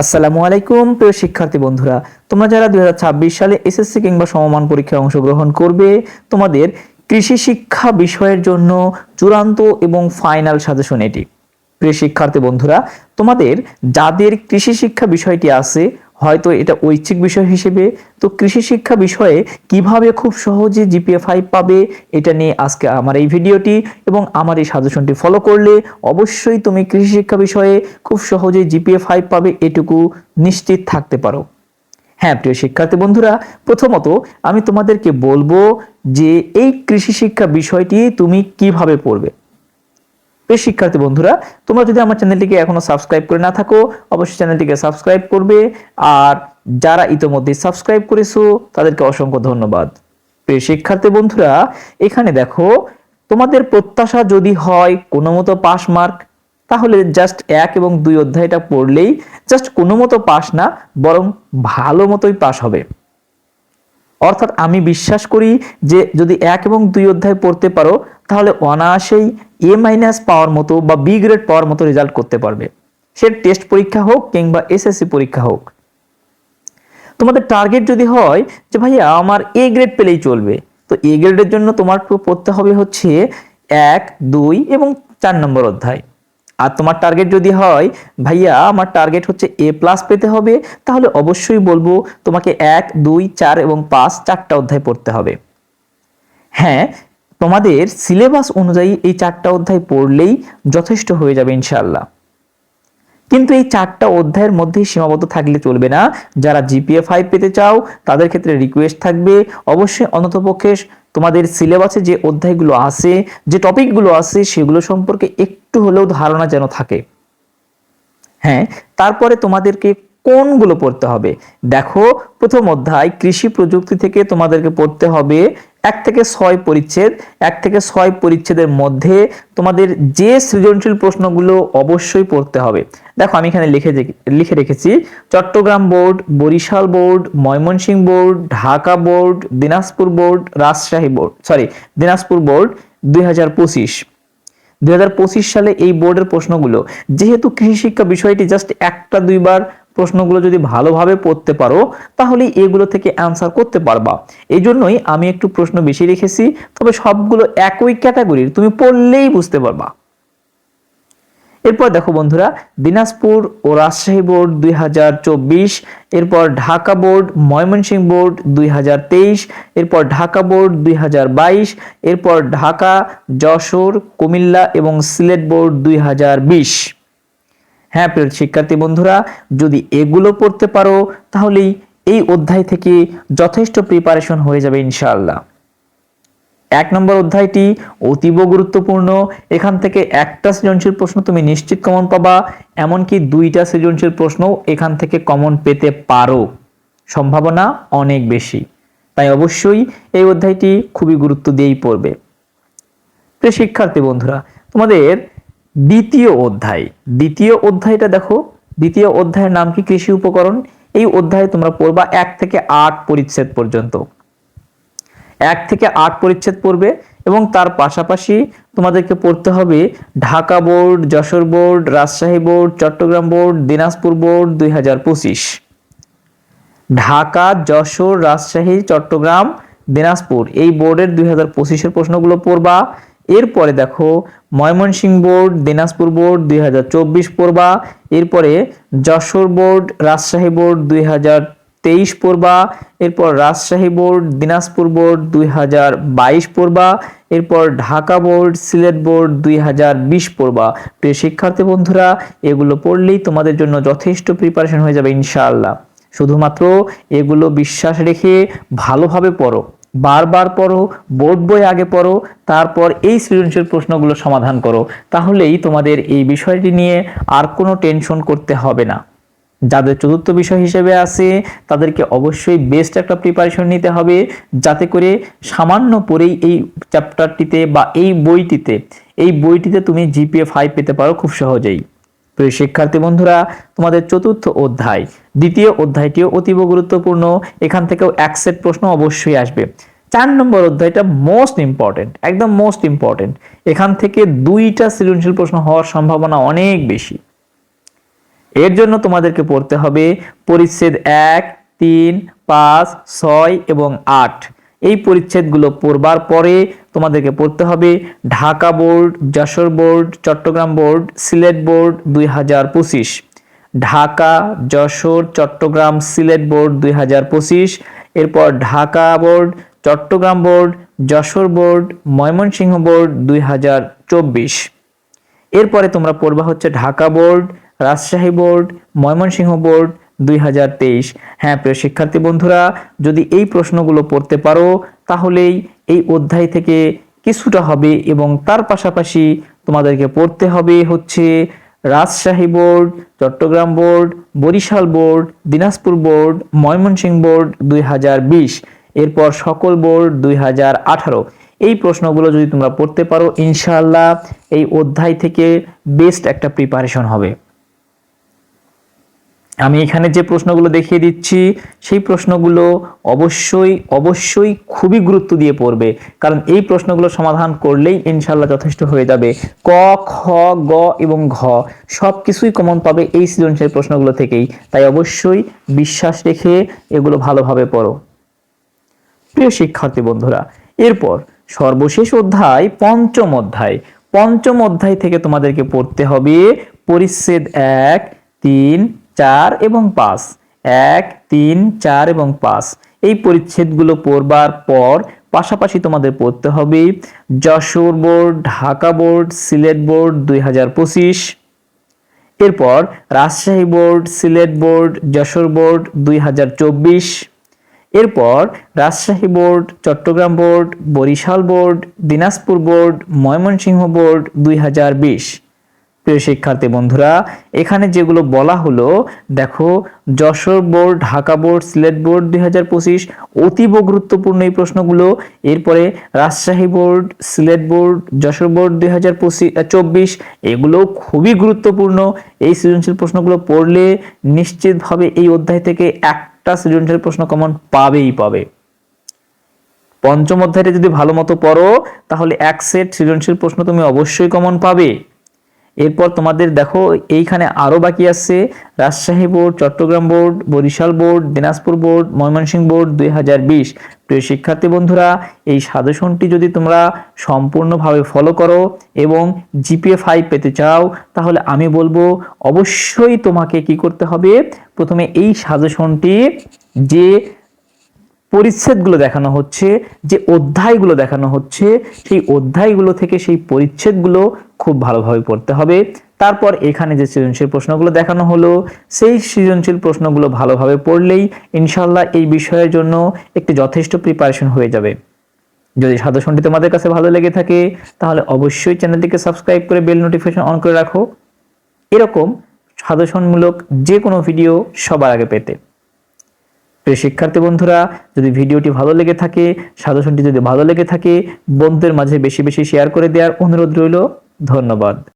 আসসালামু আলাইকুম, প্রিয় শিক্ষার্থী বন্ধুরা। তোমরা যারা দুই হাজার ছাব্বিশ সালে এসএসসি কিংবা সমমান পরীক্ষায় অংশগ্রহণ করবে, তোমাদের কৃষি শিক্ষা বিষয়ের জন্য চূড়ান্ত এবং ফাইনাল সাজেশন এটি। প্রিয় শিক্ষার্থী বন্ধুরা, তোমাদের যাদের কৃষি শিক্ষা বিষয়টি আছে হয়তো এটা ঐচ্ছিক বিষয় হিসেবে। তো কৃষি শিক্ষা বিষয়ে কীভাবে খুব সহজে জিপিএ ফাইভ পাবে, এটা নিয়ে আজকে আমার এই ভিডিওটি এবং আমার এই সাজেশনটি ফলো করলে অবশ্যই তুমি কৃষি শিক্ষা বিষয়ে খুব সহজে জিপিএ ফাইভ পাবে এটুকু নিশ্চিত থাকতে পারো। হ্যাঁ প্রিয় শিক্ষার্থী বন্ধুরা, প্রথমত আমি তোমাদেরকে বলব যে এই কৃষি শিক্ষা বিষয়টি তুমি কীভাবে পড়বে। প্রিয় শিক্ষার্থী বন্ধুরা, তোমরা যদি আমার চ্যানেলটিকে এখনও সাবস্ক্রাইব করে না থাকো, অবশ্যই চ্যানেলটিকে সাবস্ক্রাইব করবে। আর যারা ইতোমধ্যে সাবস্ক্রাইব করেছ, তাদেরকে অসংখ্য ধন্যবাদ। প্রিয় শিক্ষার্থী বন্ধুরা, এখানে দেখো, তোমাদের প্রত্যাশা যদি হয় কোনো মতো পাস মার্ক, তাহলে জাস্ট এক এবং দুই অধ্যায়টা পড়লেই জাস্ট কোনো মতো পাস না, বরং ভালো মতোই পাস হবে। অর্থাৎ আমি বিশ্বাস করি যে যদি এক এবং দুই অধ্যায় পড়তে পারো, তাহলে অনায়াসেই এ মাইনাস পাওয়ার মতো বা বি গ্রেড পাওয়ার মতো রেজাল্ট করতে পারবে। সে টেস্ট পরীক্ষা হোক কিংবা এসএসসি পরীক্ষা হোক। তোমাদের টার্গেট যদি হয় যে ভাইয়া আমার এ গ্রেড পেলেই চলবে, তো এ গ্রেডের জন্য তোমার পড়তে হবে হচ্ছে এক, দুই এবং চার নম্বর অধ্যায়। আর তোমার টার্গেট যদি হয়, ভাইয়া, আমার টার্গেট হচ্ছে এ প্লাস পেতে হবে, তাহলে অবশ্যই বলব তোমাকে এক, দুই, চার এবং পাঁচ চারটা অধ্যায় পড়তে হবে। হ্যাঁ তোমাদের সিলেবাস অনুযায়ী এই চারটা অধ্যায় পড়লেই যথেষ্ট হয়ে যাবে ইনশাল্লাহ কিন্তু এই চারটা অধ্যায়ের মধ্যেই সীমাবদ্ধ থাকলে চলবে না। যারা জিপিএ ফাইভ পেতে চাও, তাদের ক্ষেত্রে রিকোয়েস্ট থাকবে। অবশ্যই অন্ততপক্ষে তোমাদের সিলেবাসে যে অধ্যায়গুলো আছে, যে টপিকগুলো আছে, সেগুলো সম্পর্কে একটু হলেও ধারণা যেন থাকে। হ্যাঁ তারপরে তোমাদেরকে কোনগুলো পড়তে হবে? দেখো, প্রথম অধ্যায়, কৃষি প্রযুক্তি থেকে তোমাদেরকে পড়তে হবে এক থেকে ছয় পরিচ্ছেদ, এক থেকে ছয় পরিচ্ছেদের মধ্যে তোমাদের যে সৃজনশীল প্রশ্নগুলো অবশ্যই পড়তে হবে। দেখো, আমি এখানে লিখে লিখে রেখেছি, Chattogram board, Barishal board, Mymensingh board, Dhaka board, Dinajpur board, Rajshahi board sorry Dinajpur board দুই হাজার পঁচিশ। দুই সালে এই বোর্ডের প্রশ্নগুলো, যেহেতু কৃষি শিক্ষা বিষয়টি জাস্ট একটা দুইবার প্রশ্নগুলো যদি ভালোভাবে পড়তে পারো, তাহলে এগুলো থেকে অ্যান্সার করতে পারবা। এই জন্যই আমি একটু প্রশ্ন বেশি রেখেছি, তবে সবগুলো একই ক্যাটাগরির তুমি পড়লেই বুঝতে পারবা। এরপর দেখো বন্ধুরা, দিনাজপুর ও রাজশাহী বোর্ড দুই হাজার চব্বিশ, এরপর ঢাকা বোর্ড ময়মনসিংহ বোর্ড দুই হাজার তেইশ, এরপর ঢাকা বোর্ড দুই হাজার বাইশ, এরপর ঢাকা, যশোর, কুমিল্লা এবং সিলেট বোর্ড দুই হাজার বিশ। হ্যাঁ প্রিয় শিক্ষার্থী বন্ধুরা, যদি এগুলো পড়তে পারো, তাহলেই এই অধ্যায় থেকে যথেষ্ট প্রিপারেশন হয়ে যাবে ইনশাআল্লাহ। এক নম্বর অধ্যায়টি অতীব গুরুত্বপূর্ণ। এখান থেকে একটা সৃজনশীল প্রশ্ন তুমি নিশ্চিত কমন পাবা, এমনকি দুইটা সৃজনশীল প্রশ্ন এখান থেকে কমন পেতে পারো। সম্ভাবনা অনেক বেশি। তাই অবশ্যই এই অধ্যায়টি খুবই গুরুত্ব দিয়েই পড়বে। প্রিয় শিক্ষার্থী বন্ধুরা, তোমাদের দ্বিতীয় অধ্যায়। দ্বিতীয় অধ্যায়টা দেখো। দ্বিতীয় অধ্যায়ের নাম কি? কৃষি উপকরণ। এই অধ্যায়ে তোমরা পড়বা এক থেকে আট পরিচ্ছেদ পর্যন্ত। এক থেকে আট পরিচ্ছেদ পড়বে এবং তার পাশাপাশি তোমাদেরকে পড়তে হবে Dhaka board, Jashore board, Rajshahi board, Chattogram board, Dinajpur board দুই হাজার পঁচিশ। ঢাকা, যশোর, রাজশাহী, চট্টগ্রাম, দিনাজপুর এই বোর্ডের দুই হাজার পঁচিশের প্রশ্নগুলো পড়বা। এরপরে দেখো, ময়মনসিংহ বোর্ড, দিনাজপুর বোর্ড দুই হাজার চব্বিশ পড়বা, এরপরে যশোর বোর্ড, রাজশাহী বোর্ড দুই হাজার তেইশ পড়বা, এরপর রাজশাহী বোর্ড, দিনাজপুর বোর্ড দুই হাজার বাইশ পড়বা, এরপর ঢাকা বোর্ড, সিলেট বোর্ড দুই হাজার বিশ পড়বা। প্রিয় শিক্ষার্থী বন্ধুরা, এগুলো পড়লেই তোমাদের জন্য যথেষ্ট প্রিপারেশন হয়ে যাবে ইনশাআল্লাহ। শুধুমাত্র এগুলো বিশ্বাস রেখে ভালোভাবে পড়ো। বারবার পড়ো, বোর্ড বই আগে পড়ো, তারপর এই সৃজনশীল প্রশ্নগুলো সমাধান করো, তাহলেই তোমাদের এই বিষয়টি নিয়ে আর কোনো টেনশন করতে হবে না। যাদের চতুর্থ বিষয় হিসেবে আছে, তাদেরকে অবশ্যই বেস্ট একটা প্রিপারেশন নিতে হবে, যাতে করে সামান্য পরেই এই চ্যাপ্টারটিতে বা এই বইটিতে এই বইটিতে তুমি জিপিএ ফাইভ পেতে পারো খুব সহজেই। প্রিয় শিক্ষার্থী বন্ধুরা, তোমাদের চতুর্থ অধ্যায়, দ্বিতীয় অধ্যায়টিও অতীব গুরুত্বপূর্ণ। এখান থেকেও এক সেট প্রশ্ন অবশ্যই আসবে। চার নম্বর অধ্যায়টা মোস্ট ইম্পর্টেন্ট একদম মোস্ট ইম্পর্টেন্ট এখান থেকে দুইটা সৃজনশীল প্রশ্ন হওয়ার সম্ভাবনা অনেক বেশি। এর জন্য তোমাদেরকে পড়তে হবে পরিচ্ছেদ এক, তিন, পাঁচ, ছয় এবং আট। এই পরিচ্ছেদগুলো পড়বার পরে তোমাদেরকে পড়তে হবে Dhaka board, Jashore board, Chattogram board, Sylhet board দুই হাজার পঁচিশ। ঢাকা, যশোর, চট্টগ্রাম, সিলেট বোর্ড দুই হাজার পঁচিশ। এরপর Dhaka board, Chattogram board, Jashore board, Mymensingh board দুই হাজার চব্বিশ। এরপরে তোমরা পড়বা হচ্ছে Dhaka board, Rajshahi board, Mymensingh board দুই হাজার তেইশ। হ্যাঁ প্রিয় শিক্ষার্থী বন্ধুরা, যদি এই প্রশ্নগুলো পড়তে পারো, তাহলেই এই অধ্যায় থেকে কিছুটা হবে এবং তার পাশাপাশি তোমাদেরকে পড়তে হবে হচ্ছে Rajshahi board, Chattogram board, Barishal board, Dinajpur board, Mymensingh board দুই হাজার বিশ। এরপর সকল বোর্ড দুই হাজার আঠারো। এই প্রশ্নগুলো যদি তোমরা পড়তে পারো, ইনশাআল্লাহ এই অধ্যায় থেকে বেস্ট একটা প্রিপারেশন হবে। আমি এখানে যে প্রশ্নগুলো দেখিয়ে দিচ্ছি, সেই প্রশ্নগুলো অবশ্যই অবশ্যই খুবই গুরুত্ব দিয়ে পড়বে। কারণ এই প্রশ্নগুলো সমাধান করলেই ইনশাল্লাহ যথেষ্ট হয়ে যাবে। ক, খ, গ এবং ঘ সব কিছুই কমন পাবে এই সৃজনশীল প্রশ্নগুলো থেকেই। তাই অবশ্যই বিশ্বাস রেখে এগুলো ভালোভাবে পড়ো। প্রিয় শিক্ষার্থী বন্ধুরা, এরপর সর্বশেষ অধ্যায়, পঞ্চম অধ্যায়। পঞ্চম অধ্যায় থেকে তোমাদেরকে পড়তে হবে, পরিচ্ছেদ এক, তিন চার এবং পাঁচ। এক, তিন, চার এবং পাঁচ। এই পরিচ্ছেদগুলো পড়বার পর পাশাপাশি তোমাদের পড়তে হবে Jashore board, Dhaka board, Sylhet board দুই হাজার পঁচিশ। এরপর Rajshahi board, Sylhet board, Jashore board দুই হাজার চব্বিশ। এরপর Rajshahi board, Chattogram board, Barishal board, Dinajpur board, Mymensingh board দুই হাজার বিশ। প্রিয় শিক্ষার্থী বন্ধুরা, এখানে যেগুলো বলা হলো, দেখো, Jashore board, Dhaka board, Sylhet board দুই হাজার পঁচিশ, অতীব গুরুত্বপূর্ণ এই প্রশ্নগুলো। এরপরে Rajshahi board, Sylhet board, Jashore board দুই হাজার চব্বিশ এগুলো খুবই গুরুত্বপূর্ণ। এই সৃজনশীল প্রশ্নগুলো পড়লে নিশ্চিতভাবে এই অধ্যায় থেকে একটা সৃজনশীল প্রশ্ন কমন পাবেই পাবে। পঞ্চম অধ্যায়টা যদি ভালো মতো পড়ো, তাহলে এক সেট সৃজনশীল প্রশ্ন তুমি অবশ্যই কমন পাবে। এরপর তোমাদের দেখো, এইখানে আরও বাকি আছে, Rajshahi board, Chattogram board, Barishal board, Dinajpur board, Mymensingh board দুই হাজার বিশ। প্রিয় শিক্ষার্থী বন্ধুরা, এই সাজেশনটি যদি তোমরা সম্পূর্ণভাবে ফলো করো এবং জিপিএ ফাইভ পেতে চাও, তাহলে আমি বলব, অবশ্যই তোমাকে কি করতে হবে? প্রথমে এই সাজেশনটি যে পরিচ্ছেদগুলো দেখানো হচ্ছে, যে অধ্যায়গুলো দেখানো হচ্ছে, সেই অধ্যায়গুলো থেকে সেই পরিচ্ছেদগুলো খুব ভালোভাবে পড়তে হবে। তারপর এখানে যে সৃজনশীল প্রশ্নগুলো দেখানো হলো, সেই সৃজনশীল প্রশ্নগুলো ভালোভাবে পড়লেই ইনশাল্লাহ এই বিষয়ের জন্য একটি যথেষ্ট প্রিপারেশন হয়ে যাবে। যদি সাজেশনটি তোমাদের কাছে ভালো লেগে থাকে, তাহলে অবশ্যই চ্যানেলটিকে সাবস্ক্রাইব করে বেল নোটিফিকেশন অন করে রাখো। এরকম সাজেশনমূলক যে কোনো ভিডিও সবার আগে পেতে। প্রিয় শিক্ষার্থী বন্ধুরা, যদি ভিডিওটি ভালো লেগে থাকে, সাজেশনটি যদি ভালো লেগে থাকে, বন্ধুদের মাঝে বেশি বেশি শেয়ার করে দেওয়ার অনুরোধ রইল। ধন্যবাদ।